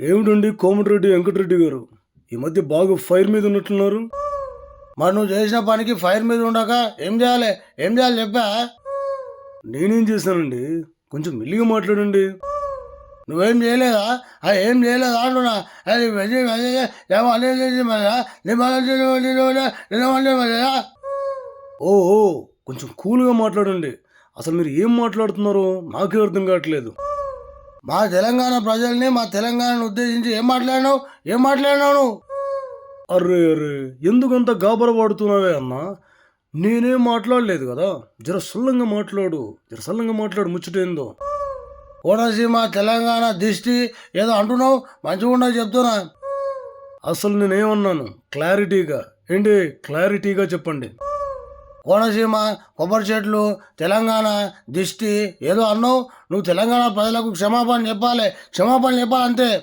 ఏమిటండి కోమటిరెడ్డి వెంకటరెడ్డి గారు? ఈ మధ్య బాగా ఫైర్ మీద ఉన్నట్లున్నారు మరి నువ్వు చేసిన పనికి ఫైర్ మీద ఉండక ఏం చేయాలి? ఏం చేయాలి చెప్పా? నేనేం చేశానండి? కొంచెం మెల్లిగా మాట్లాడండి. నువ్వేం చేయలేదా? అది ఏం చేయలేదా అంటున్నా? అది వెజి వెజి ఏమో అనేది మరి నీ మన ఓ ఓ, కొంచెం కూల్గా మాట్లాడండి. అసలు మీరు ఏం మాట్లాడుతున్నారో నాకే అర్థం కావట్లేదు. మా తెలంగాణ ప్రజల్ని మా తెలంగాణను ఉద్దేశించి ఏం మాట్లాడినావు? ఏం మాట్లాడినావు నువ్వు? అర్రే అర్రే ఎందుకంత గాబర పడుతున్నావే అన్నా? నేనేం మాట్లాడలేదు కదా. జర సల్లంగా మాట్లాడు. జర సల్లంగా మాట్లాడు ముచ్చటేందో. కోనసీమ తెలంగాణ దిష్టి ఏదో అంటున్నావు? మంచిగా ఉండవు చెప్తున్నా. అసలు నేనేమన్నాను? క్లారిటీగా. ఏంటి? క్లారిటీగా చెప్పండి. కోనసీమ కొబ్బరి చెట్లు తెలంగాణ దిష్టి ఏదో అన్నావు. నువ్వు తెలంగాణ ప్రజలకు క్షమాపణ చెప్పాలి. క్షమాపణ చెప్పాలి అంతే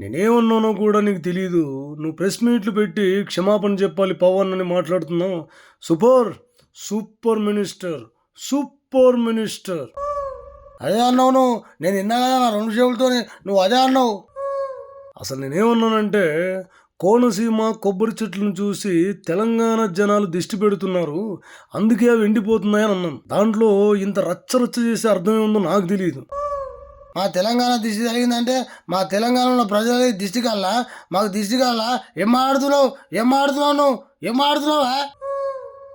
నేనేమన్నానో కూడా నీకు తెలియదు నువ్వు ప్రెస్ మీట్లు పెట్టి క్షమాపణ చెప్పాలి పవన్ అని మాట్లాడుతున్నావు. Super super minister super minister. అదే అన్నావు నువ్వు. నేను ఇన్నా కదా నా రెండు చెవులతో నువ్వు అదే అన్నావు. అసలు నేనేమన్నానంటే కోనసీమ కొబ్బరి చెట్లను చూసి తెలంగాణ జనాలు దిష్టి పెడుతున్నారు. అందుకే అవి ఎండిపోతున్నాయని అన్నాను. దాంట్లో ఇంత రచ్చ రచ్చ చేసే అర్థం ఏముందో నాకు తెలియదు మా తెలంగాణ దిష్టి జరిగిందంటే మా తెలంగాణలో ప్రజలకి దిష్టి కల్లా? మాకు దిష్టి కల్లా? ఏం ఆడుతున్నావు ఏం ఆడుతున్నావు నువ్వు ఏం ఆడుతున్నావా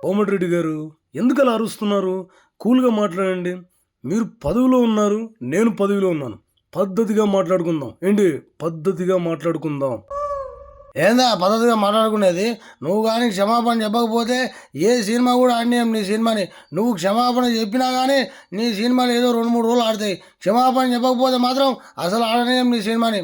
కోమటిరెడ్డి గారు ఎందుకు అలా అరుస్తున్నారు? కూల్గా మాట్లాడండి. మీరు పదవిలో ఉన్నారు నేను పదవిలో ఉన్నాను. పద్ధతిగా మాట్లాడుకుందాం. ఏంటి? పద్ధతిగా మాట్లాడుకుందాం. ఏందా పద్ధతిగా మాట్లాడుకునేది? నువ్వు కానీ క్షమాపణ చెప్పకపోతే ఏ సినిమా కూడా ఆడినాం నీ సినిమాని. నువ్వు క్షమాపణ చెప్పినా కానీ నీ సినిమాలు ఏదో రెండు మూడు రోజులు ఆడతాయి. క్షమాపణ చెప్పకపోతే మాత్రం అసలు ఆడనేయం నీ సినిమాని.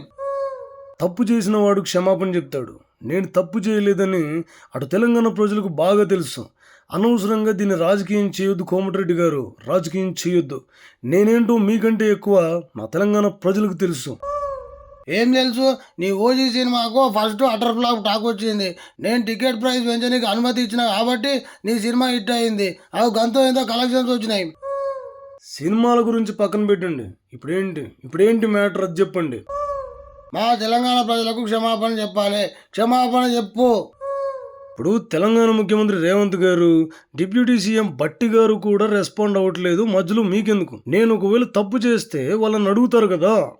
తప్పు చేసిన వాడు క్షమాపణ చెప్తాడు. నేను తప్పు చేయలేదని అటు తెలంగాణ ప్రజలకు బాగా తెలుసు. అనవసరంగా దీన్ని రాజకీయం చేయొద్దు కోమటిరెడ్డి గారు. రాజకీయం చేయొద్దు. నేనేంటో మీకంటే ఎక్కువ నా తెలంగాణ ప్రజలకు తెలుసు. ఏం తెలుసు? నీ ఓజీ సినిమాకు ఫస్ట్ అటర్ ఫ్లాప్ టాక్ వచ్చింది. నేను టికెట్ ప్రైస్ పెంచడానికి అనుమతి ఇచ్చిన కాబట్టి నీ సినిమా హిట్ అయింది. అవి గంతో ఎంతో కలెక్షన్స్ వచ్చినాయి. సినిమాల గురించి పక్కన పెట్టండి. ఇప్పుడేంటి? ఇప్పుడేంటి మ్యాటర్? అది చెప్పండి. మా తెలంగాణ ప్రజలకు క్షమాపణ చెప్పాలి. క్షమాపణ చెప్పు. ఇప్పుడు తెలంగాణ ముఖ్యమంత్రి రేవంత్ గారు డిప్యూటీ సీఎం బట్టి గారు కూడా రెస్పాండ్ అవ్వట్లేదు. మధ్యలో మీకెందుకు? నేను ఒకవేళ తప్పు చేస్తే వాళ్ళని అడుగుతారు కదా.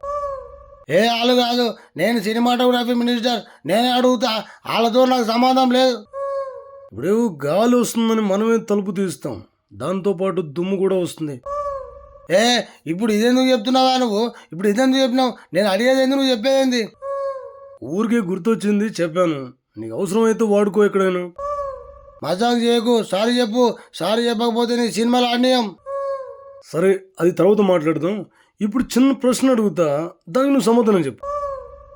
ఏ వాళ్ళు కాదు నేను సినిమాటోగ్రఫీ మినిస్టర్ నేనే అడుగుతా వాళ్ళతో నాకు సంబంధం లేదు. ఇప్పుడు గాలి వస్తుందని మనమే తలుపు తీస్తాం. దాంతోపాటు దుమ్ము కూడా వస్తుంది. ఏ ఇప్పుడు ఇదెందుకు చెప్తున్నావా నువ్వు? ఇప్పుడు ఇదెందుకు చెప్పినావు? నేను అడిగేది ఎందుకు నువ్వు చెప్పేది ఊరికే గుర్తొచ్చింది చెప్పాను. నీకు అవసరమైతే వాడుకో ఎక్కడైనా. మజాక్ చేయకు సారీ చెప్పు. సారీ చెప్పకపోతే నీ సినిమాలు ఆడినాం సరే అది తర్వాత మాట్లాడదాం. ఇప్పుడు చిన్న ప్రశ్న అడుగుతా దానికి నువ్వు సమాధానం చెప్పు.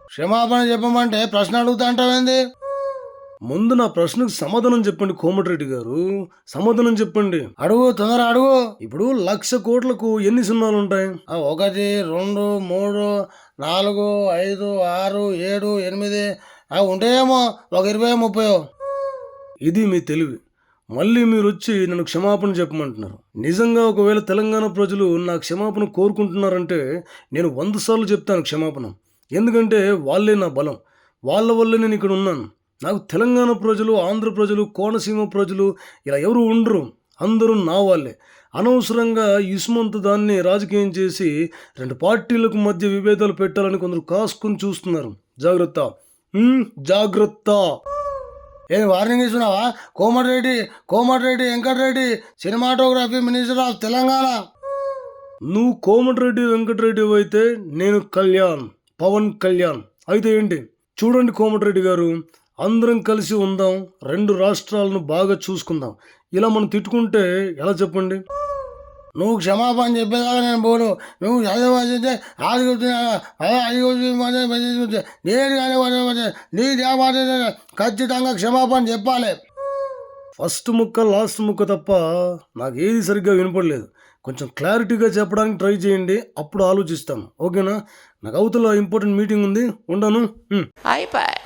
క్షమాపణ చెప్పమంటే ప్రశ్న అడుగుతా అంటావేంది? ముందు నా ప్రశ్నకు సమాధానం చెప్పండి కోమటిరెడ్డి గారు. సమాధానం చెప్పండి. అడుగు తొందర అడుగు. ఇప్పుడు లక్ష కోట్లకు ఎన్ని సినిమాలు ఉంటాయి? ఆ, ఒకటి రెండు మూడు నాలుగు ఐదు ఆరు ఏడు ఎనిమిది. ఆ, ఉంటాయేమో ఒక ఇరవై ముప్పై ఇది మీ తెలివి. మళ్ళీ మీరు వచ్చి నన్ను క్షమాపణ చెప్పమంటున్నారు. నిజంగా ఒకవేళ తెలంగాణ ప్రజలు నా క్షమాపణ కోరుకుంటున్నారంటే నేను వంద సార్లు చెప్తాను క్షమాపణ. ఎందుకంటే వాళ్ళే నా బలం. వాళ్ళ వల్లే నేను ఇక్కడ ఉన్నాను. నాకు తెలంగాణ ప్రజలు ఆంధ్ర ప్రజలు కోనసీమ ప్రజలు ఇలా ఎవరు ఉండరు. అందరూ నా వాళ్ళే. అనవసరంగా ఇసుమంత దాన్ని రాజకీయం చేసి రెండు పార్టీలకు మధ్య విభేదాలు పెట్టాలని కొందరు కాసుకొని చూస్తున్నారు. జాగ్రత్త. జాగ్రత్త. ఏం వార్నింగ్ ఇస్తున్నావా? Komatireddy Komatireddy Venkat Reddy cinematography minister of Telangana. నువ్వు కోమటిరెడ్డి వెంకటరెడ్డి అయితే నేను కళ్యాణ్ పవన్ కళ్యాణ్. అయితే ఏంటి? చూడండి కోమటిరెడ్డి గారు అందరం కలిసి ఉందాం రెండు రాష్ట్రాలను బాగా చూసుకుందాం. ఇలా మనం తిట్టుకుంటే ఎలా చెప్పండి? నువ్వు క్షమాపణ చెప్పేదాకా నేను పోను. నువ్వు చదివే ఆది అది నేను కానీ నీ దేవాత ఖచ్చితంగా క్షమాపణ చెప్పాలి. ఫస్ట్ ముక్క లాస్ట్ ముక్క తప్ప నాకు ఏది సరిగ్గా వినపడలేదు. కొంచెం క్లారిటీగా చెప్పడానికి ట్రై చేయండి అప్పుడు ఆలోచిస్తాను. ఓకేనా? నాకు అవతల ఇంపార్టెంట్ మీటింగ్ ఉంది. ఉండను. అయిపోయి.